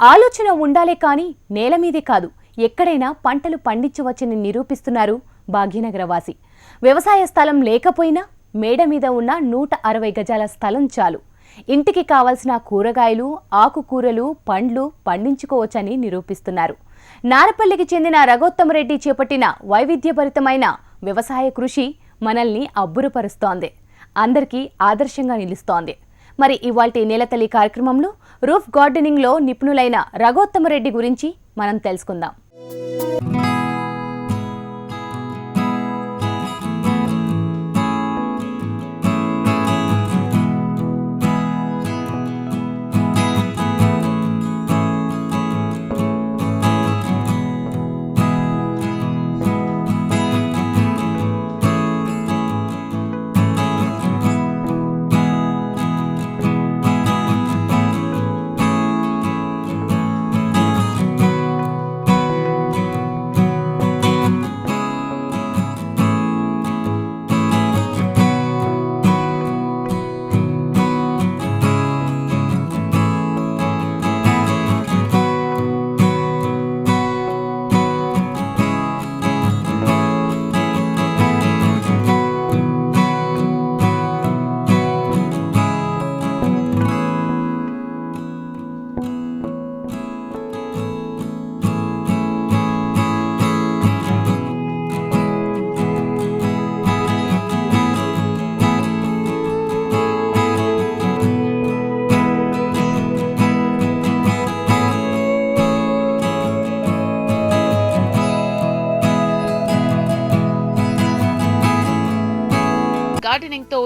ఆలోచన ఉండాలే కానీ నేల మీదే కాదు. ఎక్కడైనా పంటలు పండించవచ్చని నిరూపిస్తున్నారు భాగ్యనగరవాసి. వ్యవసాయ స్థలం లేకపోయినా మేడ మీద ఉన్న నూట అరవై గజాల స్థలం చాలు. ఇంటికి కావలసిన కూరగాయలు ఆకుకూరలు పండ్లు పండించుకోవచ్చని నిరూపిస్తున్నారు. నారపల్లికి చెందిన రఘోత్తమరెడ్డి చేపట్టిన వైవిధ్యభరితమైన వ్యవసాయ కృషి మనల్ని అబ్బురపరుస్తోంది. అందరికీ ఆదర్శంగా నిలుస్తోంది. మరి ఇవాల్టి నేలతల్లి కార్యక్రమంలో రూఫ్ గార్డెనింగ్లో నిపుణులైన రఘోత్తమరెడ్డి గురించి మనం తెలుసుకుందాం.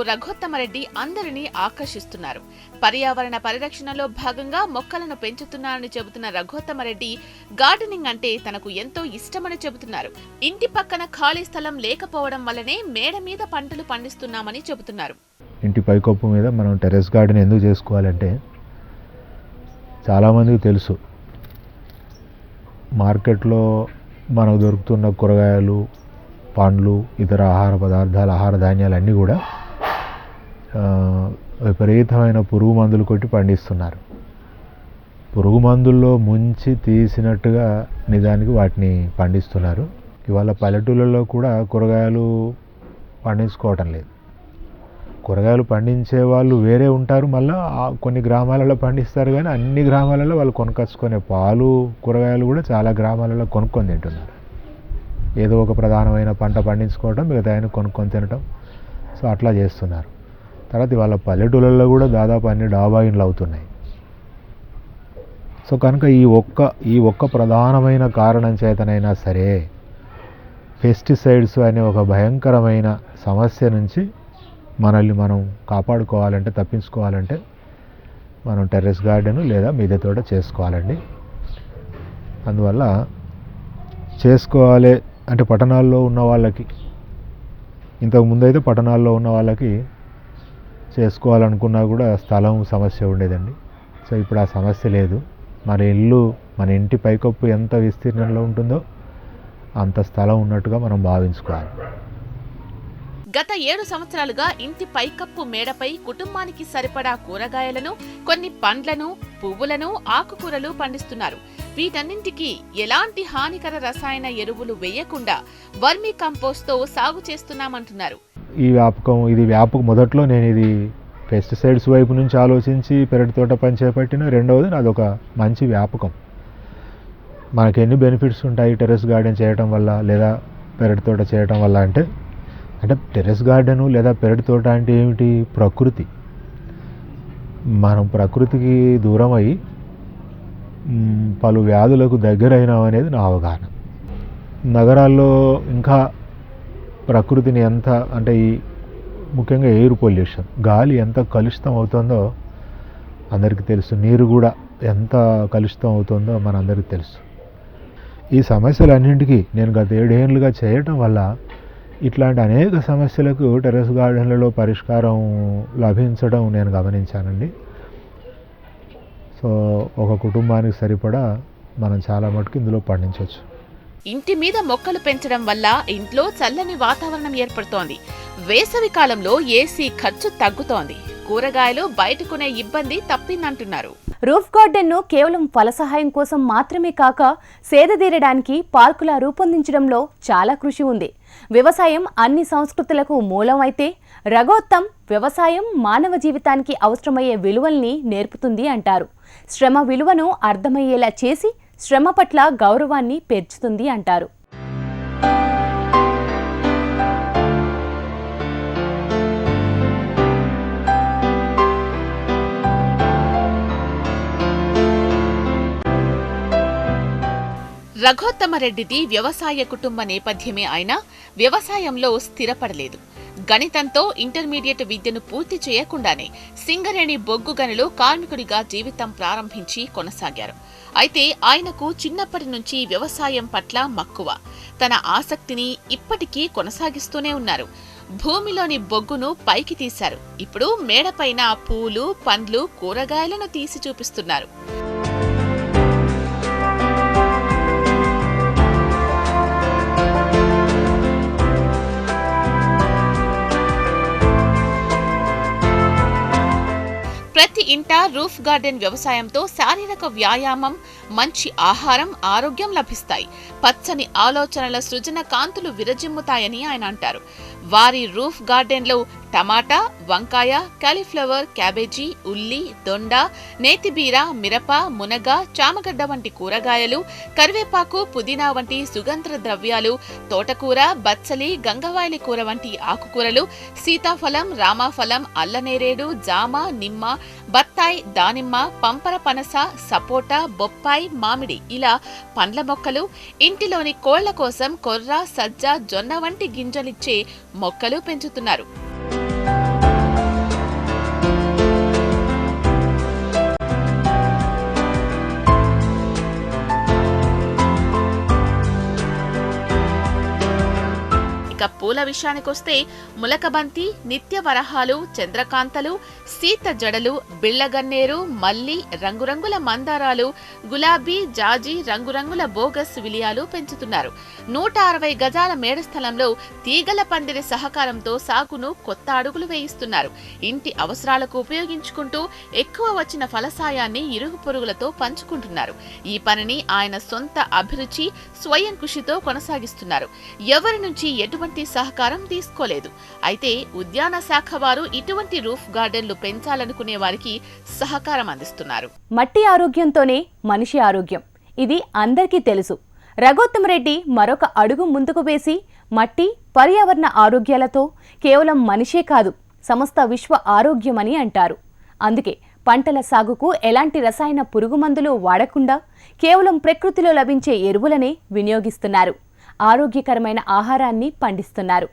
రఘోత్తమరెడ్డి అందరినీ ఆకర్షిస్తున్నారు. పర్యావరణ పరిరక్షణలో భాగంగా మొక్కలను పెంచుతున్నారని చెబుతున్న రఘోత్తమరెడ్డి గార్డెనింగ్ అంటే తనకు ఎంతో ఇష్టమని చెబుతున్నారు. ఇంటి పక్కన ఖాళీ స్థలం లేకపోవడం వల్లనే మేడ మీద పంటలు పండిస్తున్నామని చెబుతున్నారు. ఇంటి పైకప్పు మీద మనం టెర్రస్ గార్డెన్ ఎందుకు చేసుకోవాలంటే చాలామందికి తెలుసు. మార్కెట్లో మనకు దొరుకుతున్న కూరగాయలు పండ్లు ఇతర ఆహార పదార్థాలు ఆహార ధాన్యాలు అన్నీ కూడా విపరీతమైన పురుగు మందులు కొట్టి పండిస్తున్నారు. పురుగు మందుల్లో ముంచి తీసినట్టుగా నిజానికి వాటిని పండిస్తున్నారు. ఇవాళ పల్లెటూళ్ళలో కూడా కూరగాయలు పండించుకోవటం లేదు. కూరగాయలు పండించే వాళ్ళు వేరే ఉంటారు. మళ్ళీ కొన్ని గ్రామాలలో పండిస్తారు కానీ అన్ని గ్రామాలలో వాళ్ళు కొనుకొచ్చుకునే పాలు కూరగాయలు కూడా చాలా గ్రామాలలో కొనుక్కొని తింటున్నారు. ఏదో ఒక ప్రధానమైన పంట పండించుకోవటం మిగతా ఆయన కొనుక్కొని తినటం. సో అట్లా చేస్తున్నారు. తర్వాత వాళ్ళ పల్లెటూళ్ళల్లో కూడా దాదాపు అన్ని డాబా ఇండ్లు అవుతున్నాయి. సో కనుక ఈ ఒక్క ఈ ఒక్క ప్రధానమైన కారణం చేతనైనా సరే పెస్టిసైడ్స్ అనే ఒక భయంకరమైన సమస్య నుంచి మనల్ని మనం కాపాడుకోవాలంటే తప్పించుకోవాలంటే మనం టెర్రస్ గార్డెన్ లేదా మిద్దె తోట చేసుకోవాలండి. అందువల్ల చేసుకోవాలి అంటే పట్టణాల్లో ఉన్న వాళ్ళకి ఇంతకు ముందు అయితే పట్టణాల్లో ఉన్న వాళ్ళకి చేసుకోవాలనుకున్నా కూడా స్థలం సమస్య ఉండేదండి. సో ఇప్పుడు ఆ సమస్య లేదు. మన ఇల్లు మన ఇంటి పైకప్పు ఎంత విస్తీర్ణంలో ఉంటుందో అంత స్థలం ఉన్నట్టుగా మనం భావించుకోవాలి. గత ఏడు సంవత్సరాలుగా ఇంటి పైకప్పు మేడపై కుటుంబానికి సరిపడా కూరగాయలను కొన్ని పండ్లను పువ్వులను ఆకుకూరలు పండిస్తున్నారు. వీటన్నింటికి ఎలాంటి హానికర రసాయన ఎరువులు వేయకుండా వర్మీ కంపోస్ట్తో సాగు చేస్తున్నామంటున్నారు. ఈ వ్యాపకం ఇది వ్యాపక మొదట్లో నేను ఇది పెస్టిసైడ్స్ వైపు నుంచి ఆలోచించి పెరటి తోట పని చేపట్టిన రెండవది నాది ఒక మంచి వ్యాపకం. మనకి ఎన్ని బెనిఫిట్స్ ఉంటాయి టెర్రస్ గార్డెన్ చేయటం వల్ల లేదా పెరటి తోట చేయటం వల్ల అంటే అంటే టెర్రస్ గార్డెను లేదా పెరటి తోట అంటే ఏమిటి? ప్రకృతి. మనం ప్రకృతికి దూరం అయి పలు వ్యాధులకు దగ్గరైనాం అనేది నా అవగాహన. నగరాల్లో ఇంకా ప్రకృతిని ఎంత అంటే ఈ ముఖ్యంగా ఎయిర్ పొల్యూషన్ గాలి ఎంత కలుషితం అవుతుందో అందరికీ తెలుసు. నీరు కూడా ఎంత కలుషితం అవుతుందో మనందరికీ తెలుసు. ఈ సమస్యలన్నింటికీ నేను గత ఏడేళ్ళుగా చేయటం వల్ల ఇట్లాంటి అనేక సమస్యలకు టెర్రస్ గార్డెన్లలో పరిష్కారం లభించడం నేను గమనించానండి. సో ఒక కుటుంబానికి సరిపడా మనం చాలా మటుకు ఇందులో పండించవచ్చు ఇంటి మీద మొక్కలు పెంచడం వల్ల ఇంట్లో చల్లని వాతావరణం ఏర్పడుతోంది. వేసవి కాలంలో ఏసీ ఖర్చు తగ్గుతోంది. కూరగాయలు బయటకునే ఇబ్బంది తప్పిందంటున్నారు. రూఫ్ గార్డెన్ను కేవలం ఫల సహాయం కోసం మాత్రమే కాక సేదతీరడానికి పార్కులా రూపొందించడంలో చాలా కృషి ఉంది. వ్యవసాయం అన్ని సంస్కృతులకు మూలం అయితే రఘోత్తం వ్యవసాయం మానవ జీవితానికి అవసరమయ్యే విలువల్ని నేర్పుతుంది అంటారు. శ్రమ విలువను అర్థమయ్యేలా చేసి శ్రమ పట్ల గౌరవాన్ని పెంచుతుంది అంటారు. రఘోత్తమరెడ్డిది వ్యవసాయ కుటుంబ నేపథ్యమే అయినా వ్యవసాయంలో స్థిరపడలేదు. గణితంతో ఇంటర్మీడియట్ విద్యను పూర్తి చేయకుండానే సింగరేణి బొగ్గు గనిలో కార్మికుడిగా జీవితం ప్రారంభించి కొనసాగారు. అయితే ఆయనకు చిన్నప్పటి నుంచి వ్యవసాయం పట్ల మక్కువ. తన ఆసక్తిని ఇప్పటికీ కొనసాగిస్తూనే ఉన్నారు. భూమిలోని బొగ్గును పైకి తీశారు. ఇప్పుడు మేడపైన పూలు పండ్లు కూరగాయలను తీసి చూపిస్తున్నారు. ప్రతి ఇంట రూఫ్ గార్డెన్ వ్యవసాయంతో శారీరక వ్యాయామం మంచి ఆహారం ఆరోగ్యం లభిస్తాయి. పచ్చని ఆలోచనల సృజన కాంతులు విరజిమ్ముతాయని ఆయన అంటారు. వారి రూఫ్ గార్డెన్లో టమాటా వంకాయ కాలీఫ్లవర్ క్యాబేజీ ఉల్లి దొండ నేతిబీర మిరప మునగ చామగడ్డ వంటి కూరగాయలు కరివేపాకు పుదీనా వంటి సుగంధ ద్రవ్యాలు తోటకూర బచ్చలి గంగవాయలి కూర వంటి ఆకుకూరలు సీతాఫలం రామాఫలం అల్లనేరేడు జామ నిమ్మ బత్తాయి దానిమ్మ పంపర పనస సపోటా బొప్పాయి మామిడి ఇలా పండ్ల మొక్కలు ఇంటిలోని కోళ్ళ కోసం కొర్ర సజ్జ జొన్న వంటి గింజలిచ్చే మొక్కలు పెంచుతున్నారు. ఇక పూల విషయానికొస్తే ములకబంతి నిత్య వరహాలు చంద్రకాంతలు సీత జడలు బిళ్ళగన్నేరు మల్లి రంగురంగుల మందారాలు గులాబీ జాజి రంగురంగుల బోగస్ విలియాలు పెంచుతున్నారు. నూట అరవై గజాల మేడ స్థలంలో తీగల పందిరి సహకారంతో సాగును కొత్త అడుగులు వేయిస్తున్నారు. ఇంటి అవసరాలకు ఉపయోగించుకుంటూ ఎక్కువ వచ్చిన ఫలసాయాన్ని ఇరుగు పొరుగులతో పంచుకుంటున్నారు. ఈ పనిని ఆయన సొంత అభిరుచి స్వయం కృషితో కొనసాగిస్తున్నారు. ఎవరి నుంచి ఎటువంటి సహకారం తీసుకోలేదు. అయితే ఉద్యాన శాఖ వారు ఇటువంటి రూఫ్ గార్డెన్లు పెంచాలనుకునే వారికి సహకారం అందిస్తున్నారు. మట్టి ఆరోగ్యంతోనే మనిషి ఆరోగ్యం. ఇది అందరికీ తెలుసు. రఘోత్తమరెడ్డి మరొక అడుగు ముందుకు వేసి మట్టి పర్యావరణ ఆరోగ్యాలతో కేవలం మనిషే కాదు సమస్త విశ్వ ఆరోగ్యమని అంటారు. అందుకే పంటల సాగుకు ఎలాంటి రసాయన పురుగుమందులు వాడకుండా కేవలం ప్రకృతిలో లభించే ఎరువులనే వినియోగిస్తున్నారు. ఆరోగ్యకరమైన ఆహారాన్ని పండిస్తున్నారు.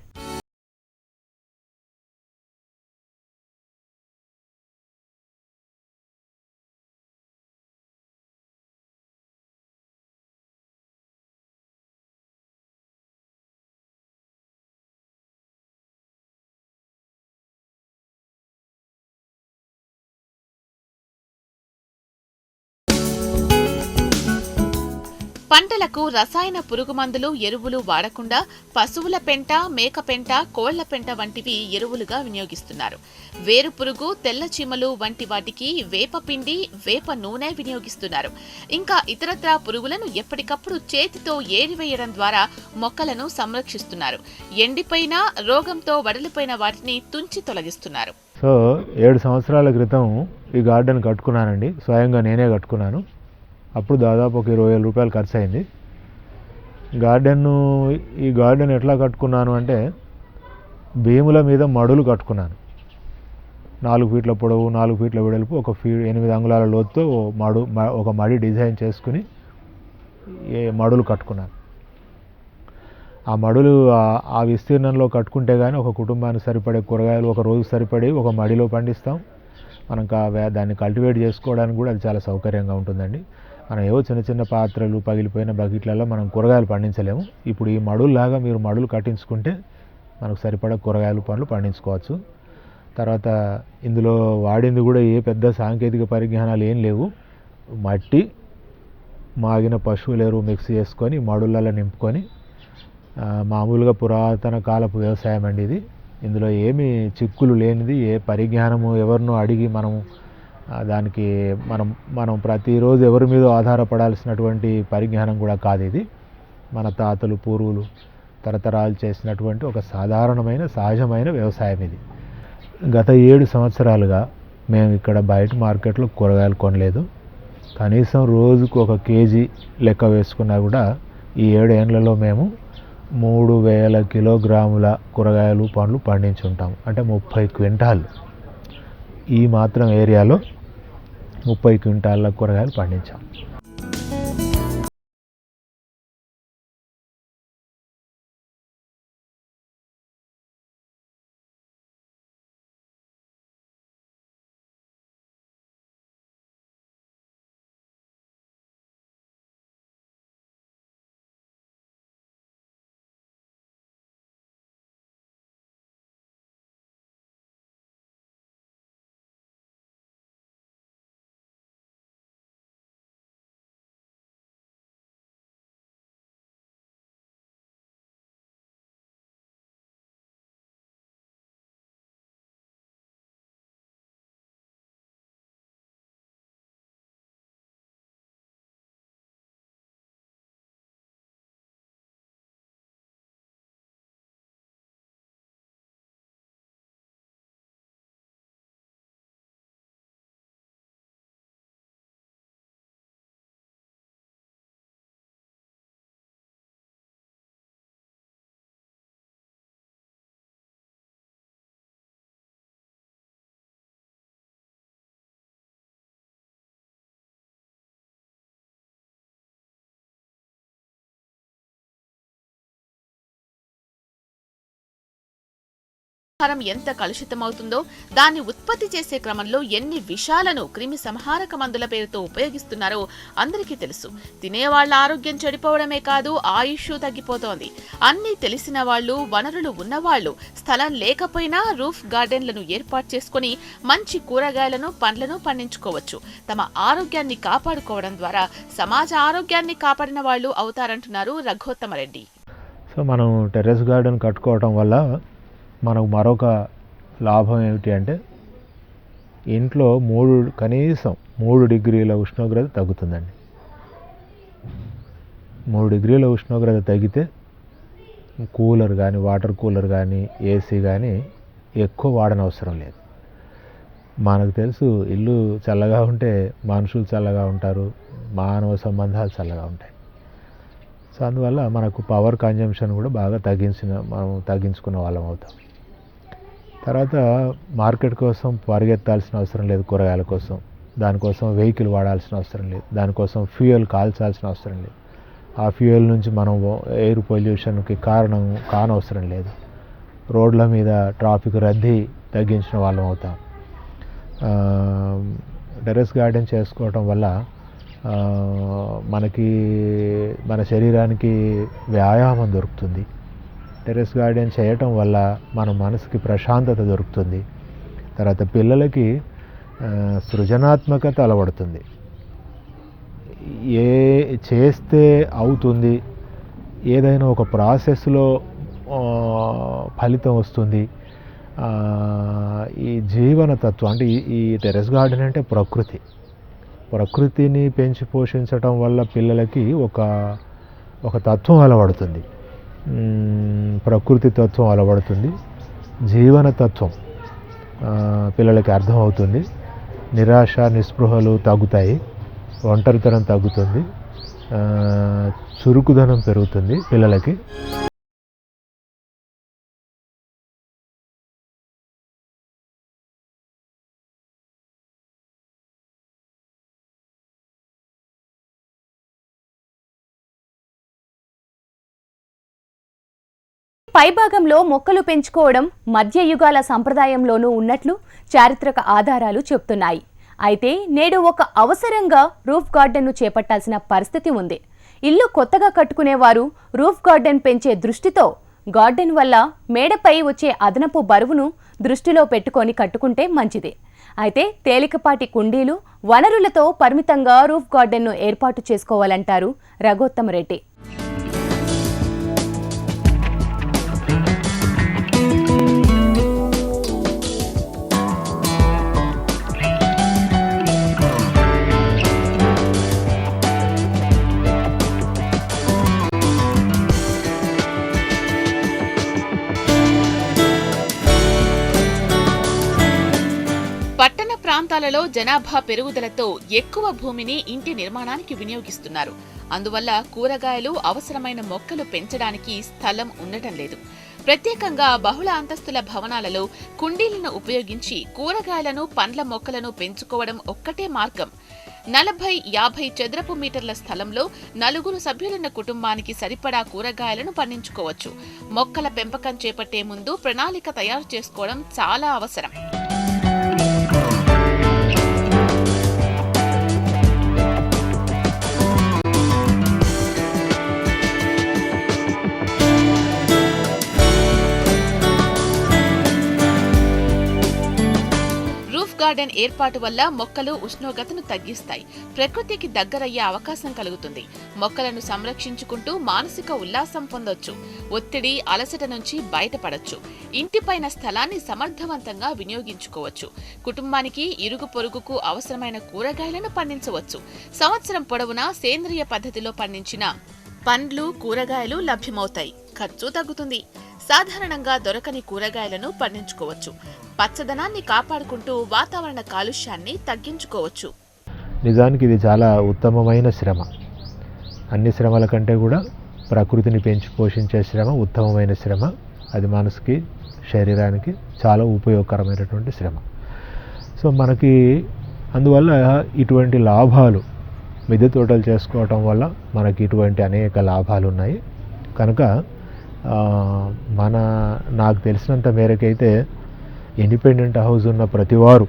పంటలకు రసాయన పురుగుమందులు ఎరువులు వాడకుండా పశువుల పెంట మేక పెంట కోళ్ళ పెంట వంటివి ఎరువులుగా వినియోగిస్తున్నారు. వేరు పురుగు తెల్ల చీమలు వంటి వాటికి వేప పిండి వేప నూనె వినియోగిస్తున్నారు. ఇంకా ఇతరత్రా పురుగులను ఎప్పటికప్పుడు చేతితో ఏరివేయడం ద్వారా మొక్కలను సంరక్షిస్తున్నారు. ఎండిపోయిన రోగంతో వడలిపోయిన వాటిని తుంచి తొలగిస్తున్నారు. సో ఏడు సంవత్సరాల క్రితం ఈ గార్డెన్ కట్టుకున్నానండి. స్వయంగా నేనే కట్టుకున్నాను. అప్పుడు దాదాపు ఒక ఇరవై వేల రూపాయలు ఖర్చు అయింది గార్డెన్ను ఈ గార్డెన్ ఎట్లా కట్టుకున్నాను అంటే భీముల మీద మడులు కట్టుకున్నాను. నాలుగు ఫీట్ల పొడవు నాలుగు ఫీట్ల వెడల్పు ఒక ఫీ ఎనిమిది అంగుళాల లోతుతో మడు మ- ఒక మడి డిజైన్ చేసుకుని ఏ మడులు కట్టుకున్నాను. ఆ మడులు ఆ- విస్తీర్ణంలో కట్టుకుంటే కానీ ఒక కుటుంబానికి సరిపడే కూరగాయలు ఒక రోజు సరిపడి ఒక మడిలో పండిస్తాం. మనం దాన్ని కల్టివేట్ చేసుకోవడానికి కూడా అది చాలా సౌకర్యంగా ఉంటుందండి. మనం ఏవో చిన్న చిన్న పాత్రలు పగిలిపోయిన బకెట్లలో మనం కూరగాయలు పండించలేము. ఇప్పుడు ఈ మడుల్లాగా మీరు మడులు కట్టించుకుంటే మనకు సరిపడా కూరగాయలు పండ్లు పండించుకోవచ్చు. తర్వాత ఇందులో వాడింది కూడా ఏ పెద్ద సాంకేతిక పరిజ్ఞానాలు ఏం లేవు. మట్టి మాగిన పశువులు ఎరువు మిక్స్ చేసుకొని మడులలో నింపుకొని మామూలుగా పురాతన కాలపు వ్యవసాయం అండి ఇది. ఇందులో ఏమి చిక్కులు లేనిది ఏ పరిజ్ఞానము ఎవరినో అడిగి మనము దానికి మనం మనం ప్రతిరోజు ఎవరి మీద ఆధారపడాల్సినటువంటి పరిజ్ఞానం కూడా కాదు ఇది. మన తాతలు పూర్వులు తరతరాలు చేసినటువంటి ఒక సాధారణమైన సహజమైన వ్యవసాయం ఇది. గత ఏడు సంవత్సరాలుగా మేము ఇక్కడ బయట మార్కెట్లో కూరగాయలు కొనలేదు. కనీసం రోజుకు ఒక కేజీ లెక్క వేసుకున్నా కూడా ఈ ఏడు ఏండ్లలో మేము మూడు వేల కిలోగ్రాముల కూరగాయలు పండ్లు పండించుంటాం అంటే ముప్పై క్వింటాల్. ఈ మాత్రం ఏరియాలో ముప్పై క్వింటాళ్ళ కూరగాయలు పండించాం. ఆహారం ఎంత కలుషితమవుతుందో దాన్ని ఉత్పత్తి చేసే క్రమంలో ఎన్ని విషాలను క్రిమి సంహారక మందుల పేరుతో ఉపయోగిస్తున్నారో అందరికీ తెలుసు. తినేవాళ్ళ ఆరోగ్యం చెడిపోవడమే కాదు ఆయుష్ తగ్గిపోతోంది. అన్నీ తెలిసిన వాళ్ళు వనరులు ఉన్నవాళ్ళు స్థలం లేకపోయినా రూఫ్ గార్డెన్లను ఏర్పాటు చేసుకుని మంచి కూరగాయలను పండ్లను పండించుకోవచ్చు. తమ ఆరోగ్యాన్ని కాపాడుకోవడం ద్వారా సమాజ ఆరోగ్యాన్ని కాపాడిన వాళ్ళు అవుతారంటున్నారు రఘోత్తమరెడ్డి సో మనం టెర్రస్ గార్డెన్ కట్టుకోవడం వల్ల మనకు మరొక లాభం ఏమిటి అంటే ఇంట్లో మూడు కనీసం మూడు డిగ్రీల ఉష్ణోగ్రత తగ్గుతుందండి. మూడు డిగ్రీల ఉష్ణోగ్రత తగ్గితే కూలర్ కానీ వాటర్ కూలర్ కానీ ఏసీ కానీ ఎక్కువ వాడనవసరం లేదు. మనకు తెలుసు ఇల్లు చల్లగా ఉంటే మనుషులు చల్లగా ఉంటారు మానవ సంబంధాలు చల్లగా ఉంటాయి. సో అందువల్ల మనకు పవర్ కన్జంప్షన్ కూడా బాగా తగ్గించిన మనం తగ్గించుకున్న వాళ్ళం అవుతాం. తర్వాత మార్కెట్ కోసం పరిగెత్తాల్సిన అవసరం లేదు కూరగాయల కోసం. దానికోసం వెహికల్ వాడాల్సిన అవసరం లేదు. దానికోసం ఫ్యూయల్ కాల్చాల్సిన అవసరం లేదు. ఆ ఫ్యూయల్ నుంచి మనం ఎయిర్ పొల్యూషన్కి కారణం కానవసరం లేదు. రోడ్ల మీద ట్రాఫిక్ రద్దీ తగ్గించిన వాళ్ళం అవుతాం. టెరెస్ గార్డెన్ చేసుకోవటం వల్ల మనకి మన శరీరానికి వ్యాయామం దొరుకుతుంది. టెరెస్ గార్డెన్ చేయటం వల్ల మన మనసుకి ప్రశాంతత దొరుకుతుంది. తర్వాత పిల్లలకి సృజనాత్మకత అలవడుతుంది. ఏ చేస్తే అవుతుంది ఏదైనా ఒక ప్రాసెస్లో ఫలితం వస్తుంది ఈ జీవన తత్వం అంటే ఈ- టెరెస్ గార్డెన్ అంటే ప్రకృతి. ప్రకృతిని పెంచి పోషించటం వల్ల పిల్లలకి ఒక ఒక తత్వం అలవడుతుంది. ప్రకృతి తత్వం అలవడుతుంది. జీవన తత్వం పిల్లలకి అర్థమవుతుంది. నిరాశ నిస్పృహలు తగ్గుతాయి. ఒంటరితనం తగ్గుతుంది. చురుకుదనం పెరుగుతుంది పిల్లలకి. పైభాగంలో మొక్కలు పెంచుకోవడం మధ్యయుగాల సంప్రదాయంలోనూ ఉన్నట్లు చారిత్రక ఆధారాలు చెప్తున్నాయి. అయితే నేడు ఒక అవసరంగా రూఫ్ గార్డెన్ను చేపట్టాల్సిన పరిస్థితి ఉంది. ఇల్లు కొత్తగా కట్టుకునేవారు రూఫ్ గార్డెన్ పెంచే దృష్టితో గార్డెన్ వల్ల మేడపై వచ్చే అదనపు బరువును దృష్టిలో పెట్టుకొని కట్టుకుంటే మంచిది. అయితే తేలికపాటి కుండీలు వనరులతో పరిమితంగా రూఫ్ గార్డెన్ను ఏర్పాటు చేసుకోవాలంటారు రఘోత్తమరెడ్డి ప్రాంతాలలో జనాభా పెరుగుదలతో ఎక్కువ భూమిని ఇంటి నిర్మాణానికి వినియోగిస్తున్నారు. అందువల్ల కూరగాయలు అవసరమైన మొక్కలు పెంచడానికి స్థలం ఉండటం లేదు. ప్రత్యేకంగా బహుళ అంతస్తుల భవనాలలో కుండీలను ఉపయోగించి కూరగాయలను పండ్ల మొక్కలను పెంచుకోవడం ఒక్కటే మార్గం. నలభై యాభై చదరపు మీటర్ల స్థలంలో నలుగురు సభ్యులున్న కుటుంబానికి సరిపడా కూరగాయలను పండించుకోవచ్చు. మొక్కల పెంపకం చేపట్టే ముందు ప్రణాళిక తయారు చేసుకోవడం చాలా అవసరం. గార్డెన్ ఏర్పాటు వల్ల మొక్కలు ఉష్ణోగ్రతను తగ్గిస్తాయి. ప్రకృతికి దగ్గరయ్యే అవకాశం కలుగుతుంది. మొక్కలను సంరక్షించుకుంటూ మానసిక ఉల్లాసం పొందొచ్చు. ఒత్తిడి అలసట నుంచి బయటపడచ్చు. ఇంటిపైన స్థలాన్ని సమర్థవంతంగా వినియోగించుకోవచ్చు. కుటుంబానికి ఇరుగు పొరుగుకు అవసరమైన కూరగాయలను పండించవచ్చు. సంవత్సరం పొడవునా సేంద్రియ పద్ధతిలో పండించిన పండ్లు కూరగాయలు లభ్యమవుతాయి. ఖర్చు తగ్గుతుంది. సాధారణంగా దొరకని కూరగాయలను పండించుకోవచ్చు. పచ్చదనాన్ని కాపాడుకుంటూ వాతావరణ కాలుష్యాన్ని తగ్గించుకోవచ్చు. నిజానికి ఇది చాలా ఉత్తమమైన శ్రమ. అన్ని శ్రమల కంటే కూడా ప్రకృతిని పెంచి పోషించే శ్రమ ఉత్తమమైన శ్రమ. అది మనసుకి శరీరానికి చాలా ఉపయోగకరమైనటువంటి శ్రమ. సో మనకి అందువల్ల ఇటువంటి లాభాలు మిద్దె తోటలు చేసుకోవటం వల్ల మనకి ఇటువంటి అనేక లాభాలు ఉన్నాయి కనుక మన నాకు తెలిసినంత మేరకైతే ఇండిపెండెంట్ హౌస్ ఉన్న ప్రతివారు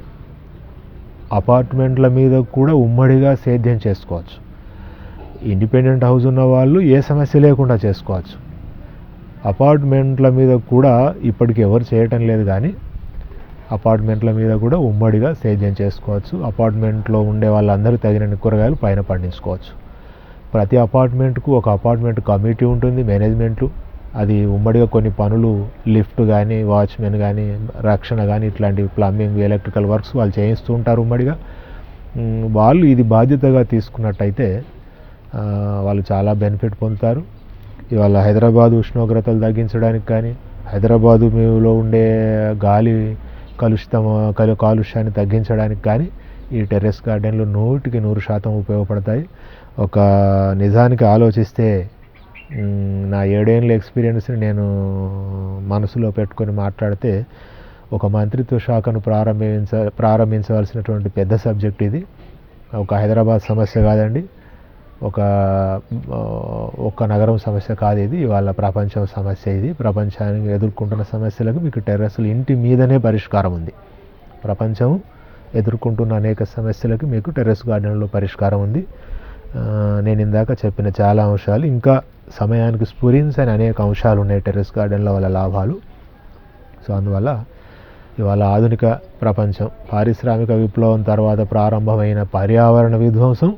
అపార్ట్మెంట్ల మీద కూడా ఉమ్మడిగా సేద్యం చేసుకోవచ్చు. ఇండిపెండెంట్ హౌస్ ఉన్న వాళ్ళు ఏ సమస్య లేకుండా చేసుకోవచ్చు. అపార్ట్మెంట్ల మీద కూడా ఇప్పటికి ఎవరు చేయటం లేదు కానీ అపార్ట్మెంట్ల మీద కూడా ఉమ్మడిగా సేద్యం చేసుకోవచ్చు. అపార్ట్మెంట్లో ఉండే వాళ్ళందరూ తగినన్ని కూరగాయలు పైన పండించుకోవచ్చు. ప్రతి అపార్ట్మెంట్కు ఒక అపార్ట్మెంట్ కమిటీ ఉంటుంది మేనేజ్మెంట్లు. అది ఉమ్మడిగా కొన్ని పనులు లిఫ్ట్ కానీ వాచ్మెన్ కానీ రక్షణ కానీ ఇట్లాంటి ప్లంబింగ్ ఎలక్ట్రికల్ వర్క్స్ వాళ్ళు చేయిస్తూ ఉంటారు ఉమ్మడిగా. వాళ్ళు ఇది బాధ్యతగా తీసుకున్నట్టయితే వాళ్ళు చాలా బెనిఫిట్ పొందుతారు. ఇవాళ హైదరాబాద్ ఉష్ణోగ్రతలు తగ్గించడానికి కానీ హైదరాబాదు మీలో ఉండే గాలి కలుషితం కలు కాలుష్యాన్ని తగ్గించడానికి కానీ ఈ టెర్రస్ గార్డెన్లు నూటికి నూరు శాతం ఉపయోగపడతాయి. ఒక నిజానికి ఆలోచిస్తే నా ఏడేళ్ళ ఎక్స్పీరియన్స్ని నేను మనసులో పెట్టుకొని మాట్లాడితే ఒక మంత్రిత్వ శాఖను ప్రారంభించ ప్రారంభించవలసినటువంటి పెద్ద సబ్జెక్ట్ ఇది. ఒక హైదరాబాద్ సమస్య కాదండి. ఒక ఒక ఒక్క నగరం సమస్య కాదు ఇది. ఇవాళ ప్రపంచం సమస్య ఇది. ప్రపంచానికి ఎదుర్కొంటున్న సమస్యలకు మీకు టెర్రస్లు ఇంటి మీదనే పరిష్కారం ఉంది. ప్రపంచం ఎదుర్కొంటున్న అనేక సమస్యలకు మీకు టెర్రస్ గార్డెన్లో పరిష్కారం ఉంది. నేను ఇందాక చెప్పిన చాలా అంశాలు. ఇంకా సమయానికి స్ఫురించని అనేక అంశాలు ఉన్నాయి టెర్రస్ గార్డెన్ల వల్ల లాభాలు. సో అందువల్ల ఇవాళ ఆధునిక ప్రపంచం పారిశ్రామిక విప్లవం తర్వాత ప్రారంభమైన పర్యావరణ విధ్వంసం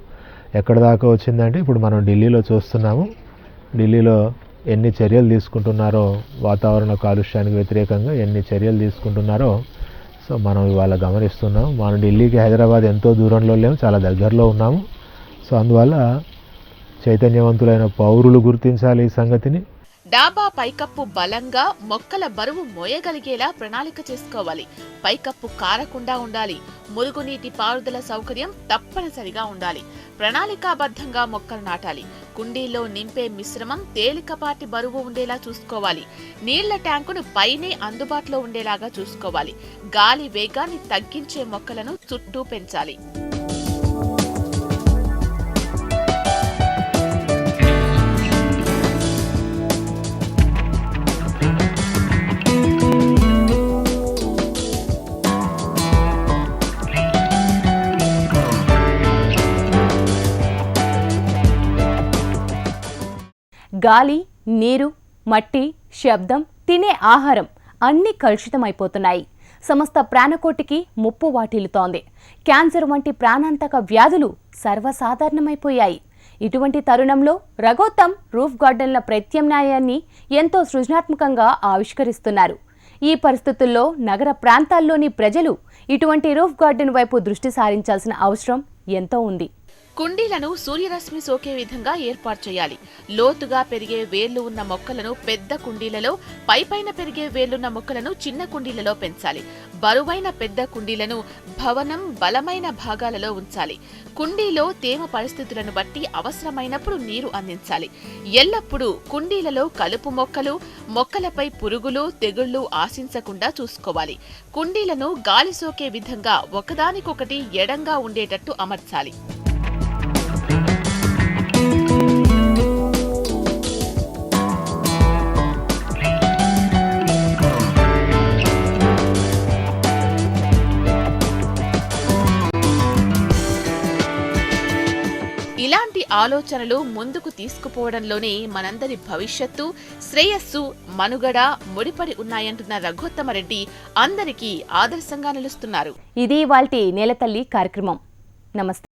ఎక్కడి దాకా వచ్చిందంటే ఇప్పుడు మనం ఢిల్లీలో చూస్తున్నాము. ఢిల్లీలో ఎన్ని చర్యలు తీసుకుంటున్నారో వాతావరణ కాలుష్యానికి వ్యతిరేకంగా ఎన్ని చర్యలు తీసుకుంటున్నారో సో మనం ఇవాళ గమనిస్తున్నాం. మనం ఢిల్లీకి హైదరాబాద్ ఎంతో దూరంలో లేము చాలా దగ్గరలో ఉన్నాము. సో అందువల్ల చైతన్యవంతులైన పౌరులు గుర్తించాలి ఈ సంగతిని. డాబా పైకప్పు బలంగా మొక్కల బరువు మోయగలిగేలా ప్రణాళిక చేసుకోవాలి. పైకప్పు కారకుండా ఉండాలి. మురుగునీటి పారుదల సౌకర్యం తప్పనిసరిగా ఉండాలి. ప్రణాళికాబద్ధంగా మొక్కలు నాటాలి. కుండీల్లో నింపే మిశ్రమం తేలికపాటి బరువు ఉండేలా చూసుకోవాలి. నీళ్ళ ట్యాంకును పైనే అందుబాటులో ఉండేలాగా చూసుకోవాలి. గాలి వేగాన్ని తగ్గించే మొక్కలను చుట్టూ పెంచాలి. గాలి నీరు మట్టి శబ్దం తినే ఆహారం అన్నీ కలుషితమైపోతున్నాయి. సమస్త ప్రాణకోటికి ముప్పు వాటిల్లుతోంది. క్యాన్సర్ వంటి ప్రాణాంతక వ్యాధులు సర్వసాధారణమైపోయాయి. ఇటువంటి తరుణంలో రఘోత్తమ్ రూఫ్ గార్డెన్ల ప్రత్యామ్నాయాన్ని ఎంతో సృజనాత్మకంగా ఆవిష్కరిస్తున్నారు. ఈ పరిస్థితుల్లో నగర ప్రాంతాల్లోని ప్రజలు ఇటువంటి రూఫ్ గార్డెన్ వైపు దృష్టి సారించాల్సిన అవసరం ఎంతో ఉంది. కుండీలను సూర్యరశ్మి సోకే విధంగా ఏర్పాటు చేయాలి. లోతుగా పెరిగే వేర్లు ఉన్న మొక్కలను పెద్ద కుండీలలో పైపైన పెరిగే వేర్లున్న మొక్కలను చిన్న కుండీలలో పెంచాలి. బరువైన పెద్ద కుండీలను భవనం బలమైన భాగాలలో ఉంచాలి. కుండీలో తేమ పరిస్థితులను బట్టి అవసరమైనప్పుడు నీరు అందించాలి. ఎల్లప్పుడూ కుండీలలో కలుపు మొక్కలు మొక్కలపై పురుగులు తెగుళ్ళు ఆశించకుండా చూసుకోవాలి. కుండీలను గాలి సోకే విధంగా ఒకదానికొకటి ఎడంగా ఉండేటట్టు అమర్చాలి. ఆలోచనలు ముందుకు తీసుకుపోవడంలోనే మనందరి భవిష్యత్తు శ్రేయస్సు మనుగడ ముడిపడి ఉన్నాయంటున్న రఘోత్తమరెడ్డి అందరికీ ఆదర్శంగా నిలుస్తున్నారు. ఇది వాళ్ళ నేలతల్లి కార్యక్రమం. నమస్తే.